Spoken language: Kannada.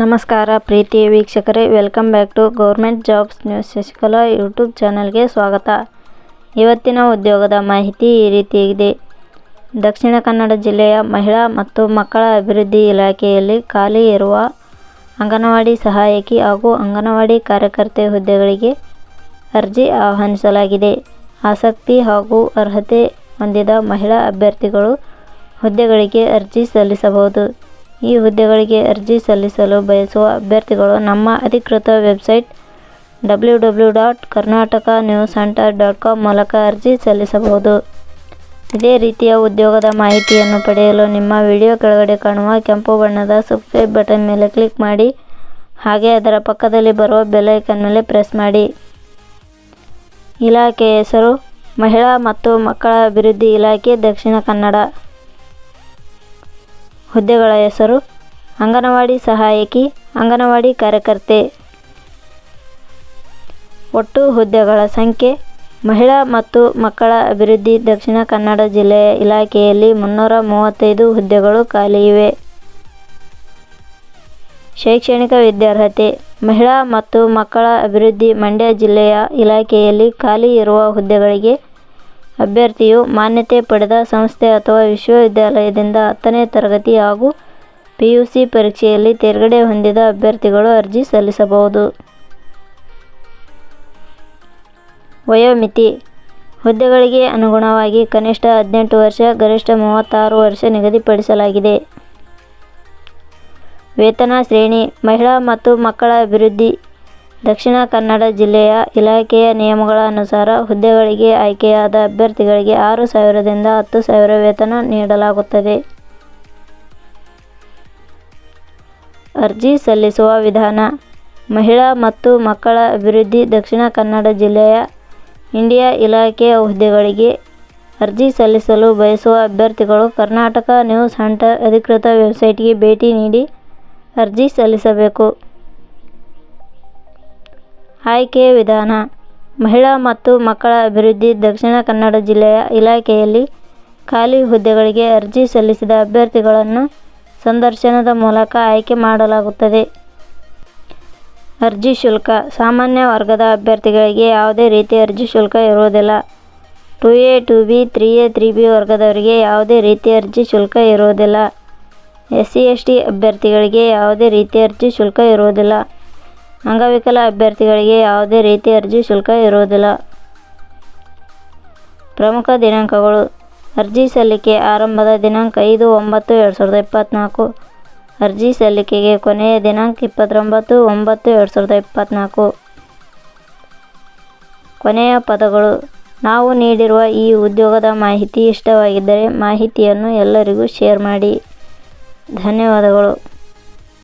ನಮಸ್ಕಾರ ಪ್ರೀತಿಯ ವೀಕ್ಷಕರೇ welcome back to government jobs news Shashikala YouTube ಚಾನಲ್ಗೆ ಸ್ವಾಗತ. ಇವತ್ತಿನ ಉದ್ಯೋಗದ ಮಾಹಿತಿ ಈ ರೀತಿಯಾಗಿದೆ ದಕ್ಷಿಣ ಕನ್ನಡ ಜಿಲ್ಲೆಯ ಮಹಿಳಾ ಮತ್ತು ಮಕ್ಕಳ ಅಭಿವೃದ್ಧಿ ಇಲಾಖೆಯಲ್ಲಿ ಖಾಲಿ ಇರುವ ಅಂಗನವಾಡಿ ಸಹಾಯಕಿ ಹಾಗೂ ಅಂಗನವಾಡಿ ಕಾರ್ಯಕರ್ತೆ ಹುದ್ದೆಗಳಿಗೆ ಅರ್ಜಿ ಆಹ್ವಾನಿಸಲಾಗಿದೆ. ಆಸಕ್ತಿ ಹಾಗೂ ಅರ್ಹತೆ ಹೊಂದಿದ ಮಹಿಳಾ ಅಭ್ಯರ್ಥಿಗಳು ಹುದ್ದೆಗಳಿಗೆ ಅರ್ಜಿ ಸಲ್ಲಿಸಬಹುದು. ಈ ಹುದ್ದೆಗಳಿಗೆ ಅರ್ಜಿ ಸಲ್ಲಿಸಲು ಬಯಸುವ ಅಭ್ಯರ್ಥಿಗಳು ನಮ್ಮ ಅಧಿಕೃತ website W W dot Karnataka news center dot com ಮೂಲಕ ಅರ್ಜಿ ಸಲ್ಲಿಸಬಹುದು. ಇದೇ ರೀತಿಯ ಉದ್ಯೋಗದ ಮಾಹಿತಿಯನ್ನು ಪಡೆಯಲು ನಿಮ್ಮ ವಿಡಿಯೋ ಕೆಳಗಡೆ ಕಾಣುವ ಕೆಂಪು ಬಣ್ಣದ ಸಬ್ಸ್ಕ್ರೈಬ್ ಬಟನ್ ಮೇಲೆ ಕ್ಲಿಕ್ ಮಾಡಿ, ಹಾಗೆ ಅದರ ಪಕ್ಕದಲ್ಲಿ ಬರುವ ಬೆಲೈಕನ್ ಮೇಲೆ ಪ್ರೆಸ್ ಮಾಡಿ. ಇಲಾಖೆಯ ಹೆಸರು ಮಹಿಳಾ ಮತ್ತು ಮಕ್ಕಳ ಅಭಿವೃದ್ಧಿ ಇಲಾಖೆ ದಕ್ಷಿಣ ಕನ್ನಡ. ಹುದ್ದೆಗಳ ಹೆಸರು ಅಂಗನವಾಡಿ ಸಹಾಯಕಿ, ಅಂಗನವಾಡಿ ಕಾರ್ಯಕರ್ತೆ. ಒಟ್ಟು ಹುದ್ದೆಗಳ ಸಂಖ್ಯೆ ಮಹಿಳಾ ಮತ್ತು ಮಕ್ಕಳ ಅಭಿವೃದ್ಧಿ ದಕ್ಷಿಣ ಕನ್ನಡ ಜಿಲ್ಲೆಯ ಇಲಾಖೆಯಲ್ಲಿ ಮುನ್ನೂರ ಮೂವತ್ತೈದು ಹುದ್ದೆಗಳು ಖಾಲಿ ಇವೆ. ಶೈಕ್ಷಣಿಕ ವಿದ್ಯಾರ್ಹತೆ ಮಹಿಳಾ ಮತ್ತು ಮಕ್ಕಳ ಅಭಿವೃದ್ಧಿ ಮಂಡ್ಯ ಜಿಲ್ಲೆಯ ಇಲಾಖೆಯಲ್ಲಿ ಖಾಲಿ ಇರುವ ಹುದ್ದೆಗಳಿಗೆ ಅಭ್ಯರ್ಥಿಯು ಮಾನ್ಯತೆ ಪಡೆದ ಸಂಸ್ಥೆ ಅಥವಾ ವಿಶ್ವವಿದ್ಯಾಲಯದಿಂದ ಹತ್ತನೇ ತರಗತಿ ಹಾಗೂ ಪಿಯುಸಿ ಪರೀಕ್ಷೆಯಲ್ಲಿ ತೇರ್ಗಡೆ ಹೊಂದಿದ ಅಭ್ಯರ್ಥಿಗಳು ಅರ್ಜಿ ಸಲ್ಲಿಸಬಹುದು. ವಯೋಮಿತಿ ಹುದ್ದೆಗಳಿಗೆ ಅನುಗುಣವಾಗಿ ಕನಿಷ್ಠ ಹದಿನೆಂಟು ವರ್ಷ, ಗರಿಷ್ಠ ಮೂವತ್ತಾರು ವರ್ಷ ನಿಗದಿಪಡಿಸಲಾಗಿದೆ. ವೇತನ ಶ್ರೇಣಿ ಮಹಿಳಾ ಮತ್ತು ಮಕ್ಕಳ ಅಭಿವೃದ್ಧಿ ದಕ್ಷಿಣ ಕನ್ನಡ ಜಿಲ್ಲೆಯ ಇಲಾಖೆಯ ನಿಯಮಗಳ ಅನುಸಾರ ಹುದ್ದೆಗಳಿಗೆ ಆಯ್ಕೆಯಾದ ಅಭ್ಯರ್ಥಿಗಳಿಗೆ ಆರು ಸಾವಿರದಿಂದ ಹತ್ತು ಸಾವಿರ ವೇತನ ನೀಡಲಾಗುತ್ತದೆ. ಅರ್ಜಿ ಸಲ್ಲಿಸುವ ವಿಧಾನ. ಮಹಿಳಾ ಮತ್ತು ಮಕ್ಕಳ ಅಭಿವೃದ್ಧಿ ದಕ್ಷಿಣ ಕನ್ನಡ ಜಿಲ್ಲೆಯ ಇಂಡಿಯಾ ಇಲಾಖೆಯ ಹುದ್ದೆಗಳಿಗೆ ಅರ್ಜಿ ಸಲ್ಲಿಸಲು ಬಯಸುವ ಅಭ್ಯರ್ಥಿಗಳು ಕರ್ನಾಟಕ ನ್ಯೂಸ್ ಹಂಟರ್ ಅಧಿಕೃತ ವೆಬ್ಸೈಟ್ಗೆ ಭೇಟಿ ನೀಡಿ ಅರ್ಜಿ ಸಲ್ಲಿಸಬೇಕು. ಆಯ್ಕೆಯ ವಿಧಾನ. ಮಹಿಳಾ ಮತ್ತು ಮಕ್ಕಳ ಅಭಿವೃದ್ಧಿ ದಕ್ಷಿಣ ಕನ್ನಡ ಜಿಲ್ಲೆಯ ಇಲಾಖೆಯಲ್ಲಿ ಖಾಲಿ ಹುದ್ದೆಗಳಿಗೆ ಅರ್ಜಿ ಸಲ್ಲಿಸಿದ ಅಭ್ಯರ್ಥಿಗಳನ್ನು ಸಂದರ್ಶನದ ಮೂಲಕ ಆಯ್ಕೆ ಮಾಡಲಾಗುತ್ತದೆ. ಅರ್ಜಿ ಶುಲ್ಕ. ಸಾಮಾನ್ಯ ವರ್ಗದ ಅಭ್ಯರ್ಥಿಗಳಿಗೆ ಯಾವುದೇ ರೀತಿಯ ಅರ್ಜಿ ಶುಲ್ಕ ಇರುವುದಿಲ್ಲ. Two A, two B, three A, three B ವರ್ಗದವರಿಗೆ ಯಾವುದೇ ರೀತಿಯ ಅರ್ಜಿ ಶುಲ್ಕ ಇರುವುದಿಲ್ಲ. ಎಸ್ ಸಿ ಎಸ್ ಟಿ ಅಭ್ಯರ್ಥಿಗಳಿಗೆ ಯಾವುದೇ ರೀತಿಯ ಅರ್ಜಿ ಶುಲ್ಕ ಇರುವುದಿಲ್ಲ. ಅಂಗವಿಕಲ ಅಭ್ಯರ್ಥಿಗಳಿಗೆ ಯಾವುದೇ ರೀತಿ ಅರ್ಜಿ ಶುಲ್ಕ ಇರುವುದಿಲ್ಲ. ಪ್ರಮುಖ ದಿನಾಂಕಗಳು. ಅರ್ಜಿ ಸಲ್ಲಿಕೆ ಆರಂಭದ ದಿನಾಂಕ ಐದು ಒಂಬತ್ತು ಎರಡು ಸಾವಿರದ ಇಪ್ಪತ್ತ್ನಾಲ್ಕು ಅರ್ಜಿ ಸಲ್ಲಿಕೆಗೆ ಕೊನೆಯ ದಿನಾಂಕ ಇಪ್ಪತ್ತೊಂಬತ್ತು ಒಂಬತ್ತು ಎರಡು ಸಾವಿರದ ಇಪ್ಪತ್ತ್ನಾಲ್ಕು ಕೊನೆಯ ಪದಗಳು. ನಾವು ನೀಡಿರುವ ಈ ಉದ್ಯೋಗದ ಮಾಹಿತಿ ಇಷ್ಟವಾಗಿದ್ದರೆ ಮಾಹಿತಿಯನ್ನು ಎಲ್ಲರಿಗೂ ಶೇರ್ ಮಾಡಿ. ಧನ್ಯವಾದಗಳು.